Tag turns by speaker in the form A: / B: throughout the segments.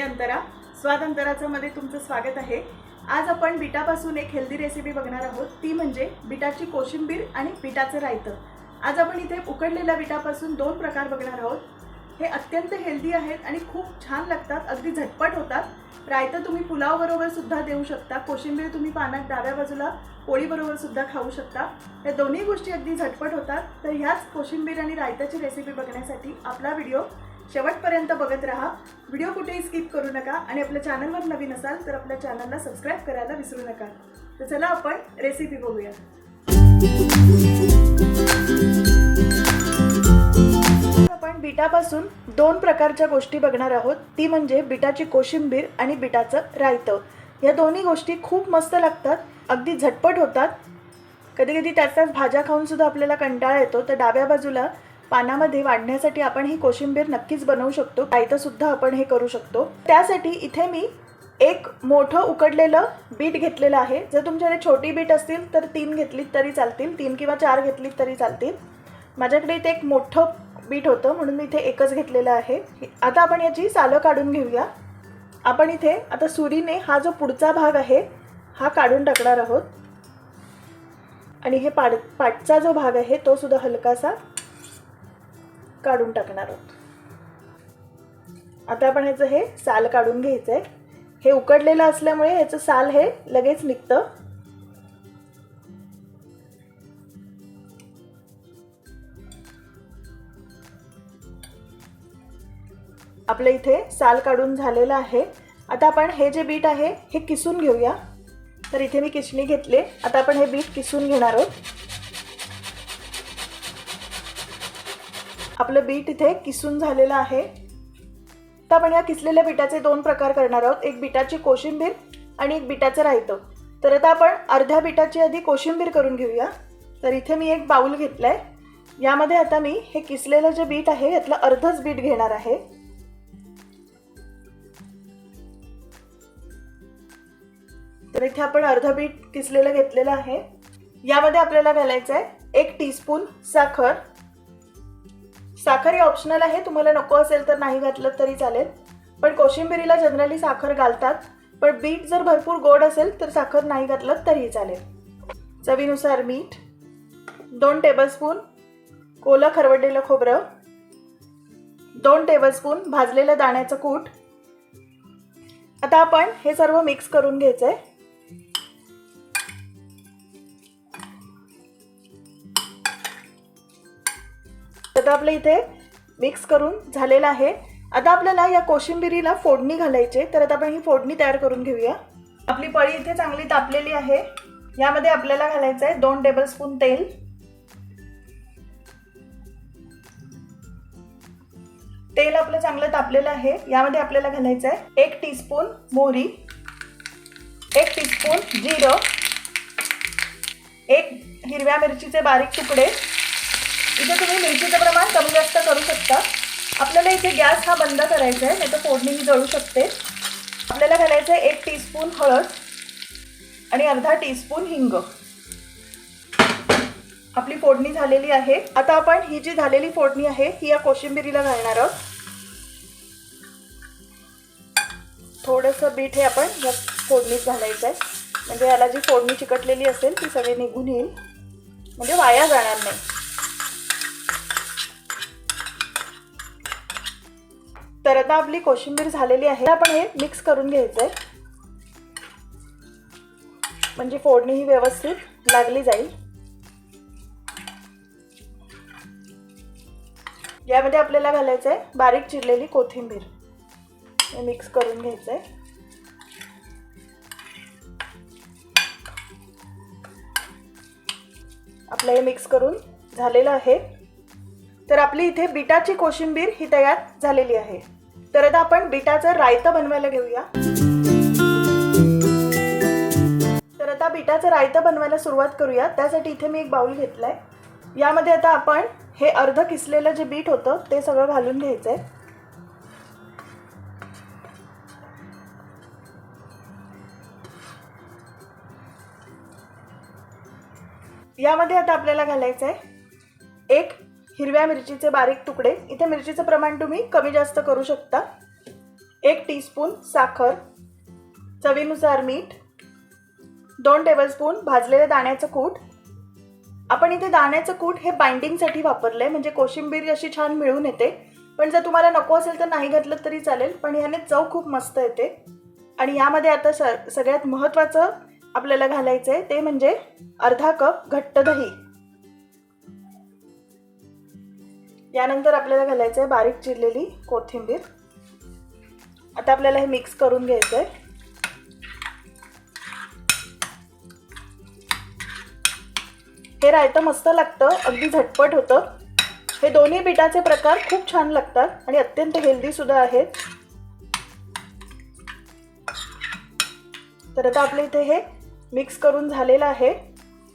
A: मध्ये तुमचं स्वागत आहे. आज आपण बिटापासून एक हेल्दी रेसिपी बघणार आहोत. ती म्हणजे बिटाची कोशिंबीर आणि बिटाचं रायतं. आज आपण इथे उकडलेल्या बिटापासून दोन प्रकार बघणार आहोत. हे अत्यंत हेल्दी आहेत आणि खूप छान लागतात अगदी झटपट होतात. रायतं तुम्ही पुलावबरोबर सुद्धा देऊ शकता. कोशिंबीर तुम्ही पानात डाव्या बाजूला पोळीबरोबर सुद्धा खाऊ शकता. या दोन्ही गोष्टी अगदी झटपट होतात. तर ह्याच कोशिंबीर आणि रायताची रेसिपी बघण्यासाठी आपला व्हिडिओ शेवटपर्यंत बघत राहा. व्हिडिओ कुठेही स्किप करू नका आणि आपल्या चॅनलवर नवीन असाल तर आपल्या चॅनलला सबस्क्राईब करायला विसरू नका. तर चला आपण रेसिपी बघूया. आपण बिटापासून दोन प्रकारच्या गोष्टी बघणार आहोत. ती म्हणजे बिटाची कोशिंबीर आणि बिटाचं रायतं. या दोन्ही गोष्टी खूप मस्त लागतात. अगदी झटपट होतात. कधी कधी त्यात त्याच भाज्या खाऊन सुद्धा आपल्याला कंटाळा येतो. तर डाव्या बाजूला पानामध्ये वाढण्यासाठी आपण ही कोशिंबीर नक्कीच बनवू शकतो. रायतं सुद्धा आपण हे करू शकतो. त्यासाठी इथे मी एक मोठं उकडलेलं बीट घेतलेलं आहे. जर तुमच्याकडे छोटी बीट असतील तर तीन घेतलीत तरी चालतील. तीन किंवा चार घेतलीत तरी चालतील. माझ्याकडे इथे एक मोठं बीट होतं म्हणून मी इथे एकच घेतलेलं आहे. आता आपण याची सालं काढून घेऊया. आपण इथे आता सुरीने हा जो पुढचा भाग आहे हा काढून टाकणार आहोत. आणि हे पाड पाठचा जो भाग आहे तो सुद्धा हलकासा काढून टाकणार आहोत. आता आपण ह्याचं हे साल काढून घ्यायचं आहे हे उकडलेलं असल्यामुळे ह्याचं साल हे लगेच निघतं. आपलं इथे साल काढून झालेलं आहे. आता आपण हे जे बीट आहे हे किसून घेऊया. तर इथे मी किसणी घेतले. आता आपण हे बीट किसून घेणार आहोत. आपलं बीट इथे किसून झालेलं आहे. तर आपण या किसलेल्या बिटाचे दोन प्रकार करणार आहोत. एक बिटाची कोशिंबीर आणि एक बिटाचं रायतं. तर आता आपण अर्ध्या बिटाची आधी कोशिंबीर करून घेऊया. तर इथे मी एक बाऊल घेतला आहे यामध्ये आता मी हे किसलेलं जे बीट आहे यातलं अर्धच बीट घेणार आहे. तर इथे आपण अर्धा बीट किसलेलं घेतलेलं आहे. यामध्ये आपल्याला घालायचं आहे एक टीस्पून साखर. साखर हे ऑप्शनल आहे. तुम्हाला नको असेल तर नाही घातलं तरी चालेल. पण कोशिंबिरीला जनरली साखर घालतात. पण बीट जर भरपूर गोड असेल तर साखर नाही घातलं तरीही चालेल. चवीनुसार मीठ दोन टेबलस्पून कोलं खरवडलेलं खोबरं दोन टेबलस्पून भाजलेलं दाण्याचं कूट. आता आपण हे सर्व मिक्स करून घ्यायचं आहे आता आपलं इथे मिक्स करून झालेलं आहे. आता आपल्याला या कोशिंबिरीला फोडणी घालायची तर आता आपण ही फोडणी तयार करून घेऊया. आपली पळी इथे चांगली तापलेली आहे. यामध्ये आपल्याला घालायचं आहे दोन टेबलस्पून तेल. तेल आपलं चांगलं तापलेलं आहे. यामध्ये आपल्याला घालायचं आहे एक टीस्पून मोहरी एक टीस्पून जिरं एक हिरव्या मिरचीचे बारीक तुकडे इथे तुम्ही मिरचीचं प्रमाण कमी जास्त करू शकता. आपल्याला इथे गॅस हा बंद करायचा आहे नाही तर फोडणी ही जळू शकते. आपल्याला घालायचं आहे एक टीस्पून हळद आणि अर्धा टीस्पून हिंग. आपली फोडणी झालेली आहे. आता आपण ही जी झालेली फोडणी आहे ही या कोशिंबिरीला घालणार आहोत. थोडंसं बीट हे आपण या फोडणीत घालायचं आहे. म्हणजे याला जी फोडणी चिकटलेली असेल ती सगळी निघून येईल. म्हणजे वाया जाणार नाही. तर आता आपली कोशिंबीर झालेली आहे. आपण हे मिक्स करून घ्यायचं आहे म्हणजे फोडणी ही व्यवस्थित लागली जाईल. यामध्ये आपल्याला घालायचं आहे बारीक चिरलेली कोथिंबीर. हे मिक्स करून घ्यायचं आहे आपलं हे मिक्स करून झालेलं आहे. तर आपली इथे बिटाची कोशिंबीर ही तयार झालेली आहे. तर आता आपण बिटाचं रायतं बनवायला घेऊया. तर आता बिटाचं रायतं बनवायला सुरुवात करूया. त्यासाठी इथे मी एक बाउल घेतलाय. यामध्ये आता आपण हे अर्ध किसलेलं जे बीट होतं ते सगळं घालून घ्यायचंय. यामध्ये आता आपल्याला घालायचं आहे हिरव्या मिरचीचे बारीक तुकडे. इथे मिरचीचं प्रमाण तुम्ही कमी जास्त करू शकता. एक टीस्पून साखर चवीनुसार मीठ दोन टेबलस्पून भाजलेलं दाण्याचं कूट. आपण इथे दाण्याचं कूट हे बाइंडिंगसाठी वापरलं आहे म्हणजे कोशिंबीर अशी छान मिळून येते. पण जर तुम्हाला नको असेल तर नाही घातलं तरी चालेल पण ह्याने चव खूप मस्त येते. आणि यामध्ये आता स सगळ्यात महत्त्वाचं आपल्याला घालायचं आहे ते म्हणजे अर्धा कप घट्ट दही. यानंतर आपल्याला घालायचं आहे बारीक चिरलेली कोथिंबीर. आता आपल्याला हे मिक्स करून घ्यायचं आहे हे रायतं मस्त लागतं अगदी झटपट होतं. हे दोन्ही पिठाचे प्रकार खूप छान लागतात आणि अत्यंत हेल्दीसुद्धा आहेत. तर आता आपल्या इथे हे मिक्स करून झालेलं आहे.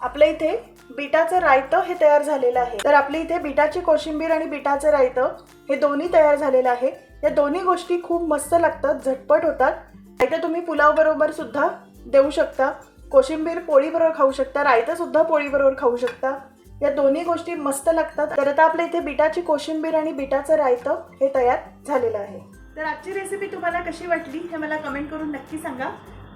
A: आपल्या इथे बिटाचं रायतं हे तयार झालेलं आहे. तर आपल्या इथे बिटाची कोशिंबीर आणि बिटाचं रायतं हे दोन्ही तयार झालेलं आहे. या दोन्ही गोष्टी खूप मस्त लागतात झटपट होतात. रायतं तुम्ही पुलावबरोबर सुद्धा देऊ शकता. कोशिंबीर पोळीबरोबर खाऊ शकता रायतं सुद्धा पोळीबरोबर खाऊ शकता. या दोन्ही गोष्टी मस्त लागतात. तर आता आपल्या इथे बिटाची कोशिंबीर आणि बिटाचं रायतं हे तयार झालेलं आहे. तर आजची रेसिपी तुम्हाला कशी वाटली हे मला कमेंट करून नक्की सांगा.